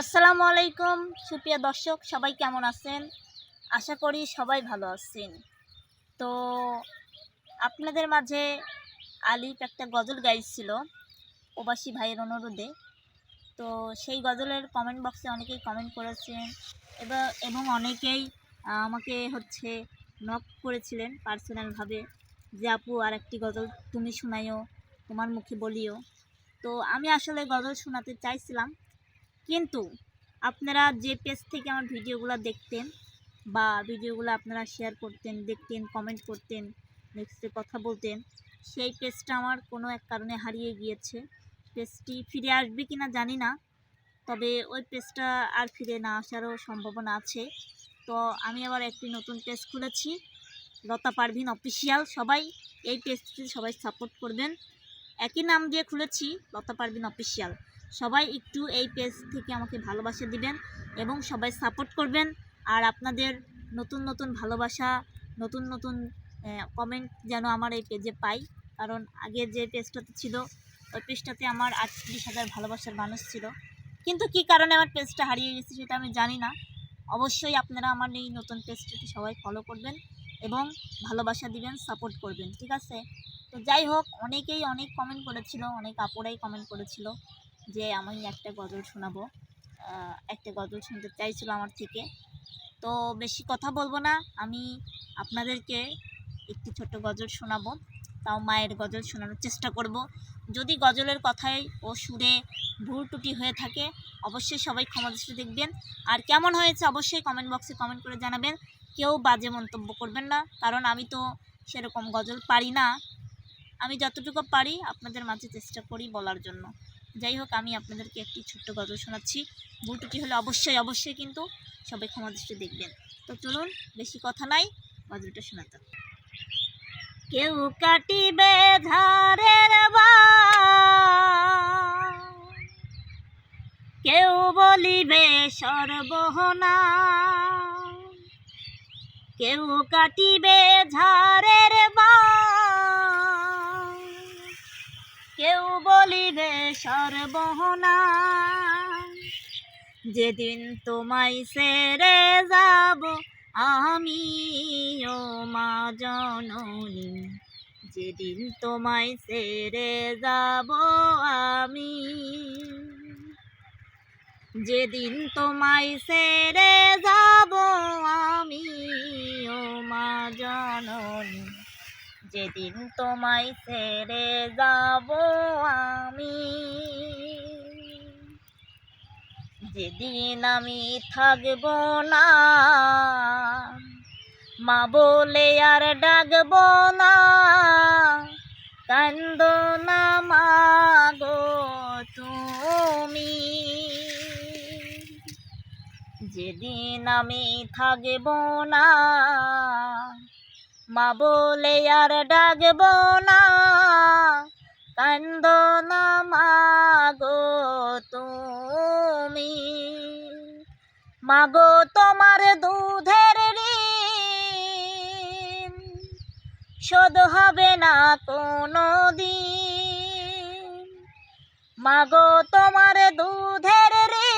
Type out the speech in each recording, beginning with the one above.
আসসালামু আলাইকুম, সুপ্রিয়া দর্শক, সবাই কেমন আছেন? আশা করি সবাই ভালো আছেন। তো আপনাদের মাঝে আলিফ একটা গজল গাইছিল প্রবাসী ভাইয়ের অনুরোধে। তো সেই গজলের কমেন্ট বক্সে অনেকেই কমেন্ট করেছেন এবং এবং অনেকেই আমাকে হচ্ছে নক করেছিলেন পার্সোনালভাবে যে, আপু আর একটি গজল তুমি শোনাইও, তোমার মুখে বলিও। তো আমি আসলে গজল শোনাতে চাইছিলাম কিন্তু আপনারা যে পেজ থেকে আমার ভিডিওগুলো দেখতেন বা ভিডিওগুলো আপনারা শেয়ার করতেন, দেখতেন কমেন্ট করতেন নেক্সটে কথা বলতেন, সেই পেজটা আমার কোনো এক কারণে হারিয়ে গিয়েছে। পেজটি ফিরে আসবে কি না জানি না, তবে ওই পেজটা আর ফিরে না আসারও সম্ভাবনা আছে। তো আমি আবার একটি নতুন পেজ খুলেছি, লতা পারভিন অফিসিয়াল সবাই এই পেজটি সবাই সাপোর্ট করবেন। একই নাম দিয়ে খুলেছি, লতা পারভিন অফিসিয়াল সবাই একটু এই পেজ থেকে আমাকে ভালোবাসা দিবেন এবং সবাই সাপোর্ট করবেন। আর আপনাদের নতুন নতুন ভালোবাসা, নতুন নতুন কমেন্ট যেন আমার এই পেজে পাই। কারণ আগে যে পেজটাতে ছিল, ওই পেজটাতে আমার আটত্রিশ হাজার ভালোবাসার মানুষ ছিল। কিন্তু কি কারণে আমার পেজটা হারিয়ে গেছে সেটা আমি জানি না। অবশ্যই আপনারা আমার এই নতুন পেজটাতে সবাই ফলো করবেন এবং ভালোবাসা দিবেন সাপোর্ট করবেন, ঠিক আছে? তো যাই হোক, অনেকেই অনেক কমেন্ট করেছিল, অনেক আপুরাই কমেন্ট করেছিল। যে আমি একটা গজল শোনাবো। একটা গজল শুনতে চাইছিল আমার থেকে। তো বেশি কথা বলব না, আমি আপনাদেরকে একটি ছোট্ট গজল শোনাবো। তাও মায়ের গজল শোনানোর চেষ্টা করব। যদি গজলের কথায় ও সুরে ভুল টুটি হয়ে থাকে, অবশ্যই সবাই ক্ষমা দৃষ্টি দেখবেন। আর কেমন হয়েছে অবশ্যই কমেন্ট বক্সে কমেন্ট করে জানাবেন। কেউ বাজে মন্তব্য করবেন না, কারণ আমি তো সেরকম গজল পারি না। আমি যতটুকু পারি আপনাদের মাঝে চেষ্টা করি বলার জন্য। যাই হোক আমি আপনাদেরকে একটি ছোট্ট গজল শোনাচ্ছি। ভুল ত্রুটি হলে অবশ্যই অবশ্যই কিন্তু সবাই ক্ষমা দৃষ্টি দেখবেন। তো চলুন বেশি কথা নাই গজলটা শোনাতে কেউ কাটিবে ধারের কেউ বলিবে সর্বহনা কেউ কাটিবে ঝাড়ের বান, সর্বহনা যেদিন তোমায় সেরে যাব আমি ও মা জননী। যেদিন তোমায় সেরে যাব, আমি। যেদিন তোমায় সেরে যাব আমি ও মা জননী। যেদিন তোমায় ছেড়ে যাব আমি, যেদিন আমি থাকব না, মা বলে আর ডাকব না, কান্দ না মা তুমি। যেদিন আমি থাকব না মা বলে, আর ডাকব না, কান্দ না মা গো তুমি। মাগো তোমার দুধের ঋণ শোধ হবে না কোনো দিন মাগো তোমার দুধের ঋণ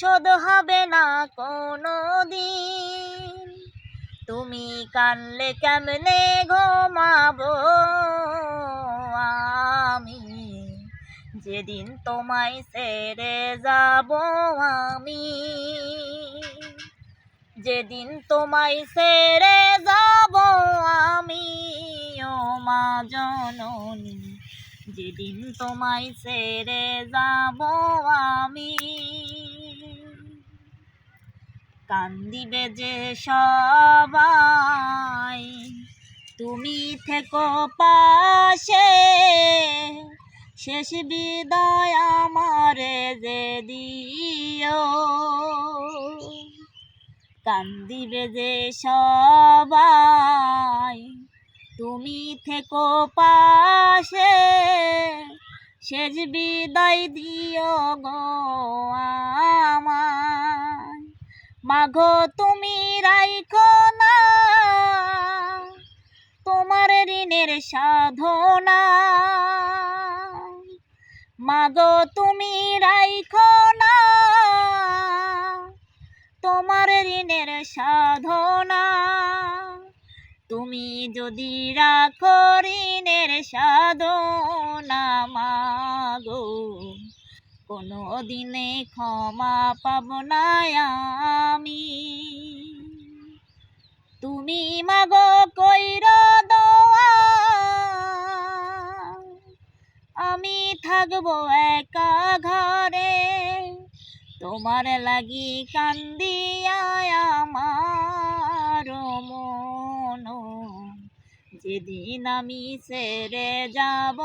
শোধ হবে না কোনো কানলে কেমনে ঘুমাবো আমি? যেদিন তোমায় ছেড়ে যাব আমি। যেদিন তোমায় ছেড়ে যাব আমি, ও মা জননী। যেদিন তোমায় ছেড়ে যাব আমি। কান্দিবে যে সবাই। তুমি থেকো পাশে, শেষ বিদায় আমারে যে দিও। কান্দিবে যে সবাই, তুমি থেকো পাশে, শেষ বিদায় দিও গো আমায় মাঘো তুমি রাইখো না। তোমার ঋণের সাধনা। মাগো, তুমি রাইখো না। তোমার ঋণের সাধনা। তুমি যদি রাখো ঋণের সাধনা, মাগো। কোনো দিনে ক্ষমা পাব না আমি। তুমি মাগো কইর আমি থাকব একা ঘরে। তোমার লাগি কান্দিয়া আমার মন, যেদিন আমি সেরে যাব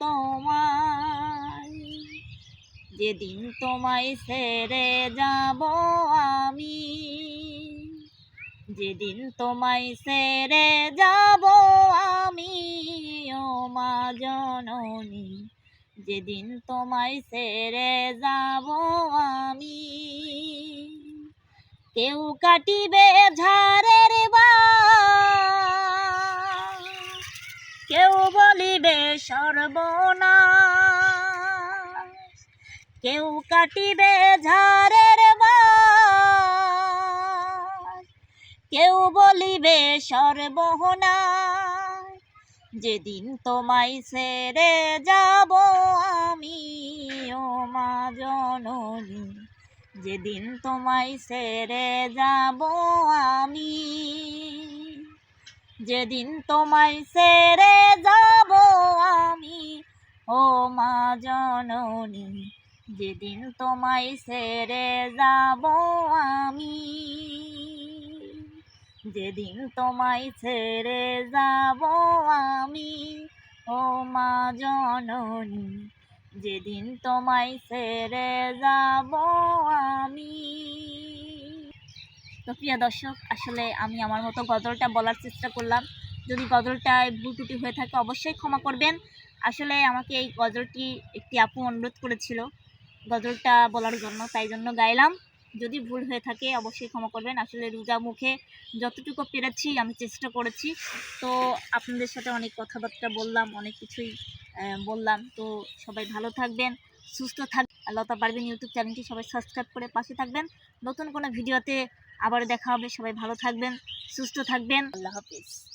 তোমায় যেদিন তোমায় সেরে যাব আমি, যেদিন তোমায় সেরে যাব আমি, ও মা জননী, যেদিন তোমায় সেরে যাব আমি। কেউ কাটিবে ঝাড়ের বা, কেউ বলিবে সর্বনাশ কেউ কাটিবে ঝাড়ের কেউ বলিবে সর্বনাশ যেদিন তোমায় ছেড়ে যাব আমি, ও মা জননী, যেদিন তোমায় ছেড়ে যাব আমি, যেদিন তোমায় ছেড়ে যাব আমি, ও মা জননী যেদিন তোমায় ছেড়ে যাব আমি, যেদিন তোমায় ছেড়ে যাব আমি, ও মা জননী, যেদিন তোমায় ছেড়ে যাব আমি। তো প্রিয় দর্শক, আসলে আমি আমার মতো গজলটা বলার চেষ্টা করলাম। যদি গজলটায় ভুল ত্রুটি হয়ে থাকে, অবশ্যই ক্ষমা করবেন। আসলে আমাকে এই গজলটি একটি আপু অনুরোধ করেছিল। গজলটা বলার জন্য, তাই জন্য গাইলাম। যদি ভুল হয়ে থাকে অবশ্যই ক্ষমা করবেন। আসলে রোজা মুখে যতটুকু পেরেছি, আমি চেষ্টা করেছি। তো আপনাদের সাথে অনেক কথাবার্তা বললাম, অনেক কিছুই বললাম। তো সবাই ভালো থাকবেন, সুস্থ থাক লতা পারবেন ইউটিউব চ্যানেলটি সবাই সাবস্ক্রাইব করে পাশে থাকবেন। নতুন কোনো ভিডিওতে আবার দেখা হবে। সবাই ভালো থাকবেন, সুস্থ থাকবেন। আল্লাহ হাফিজ।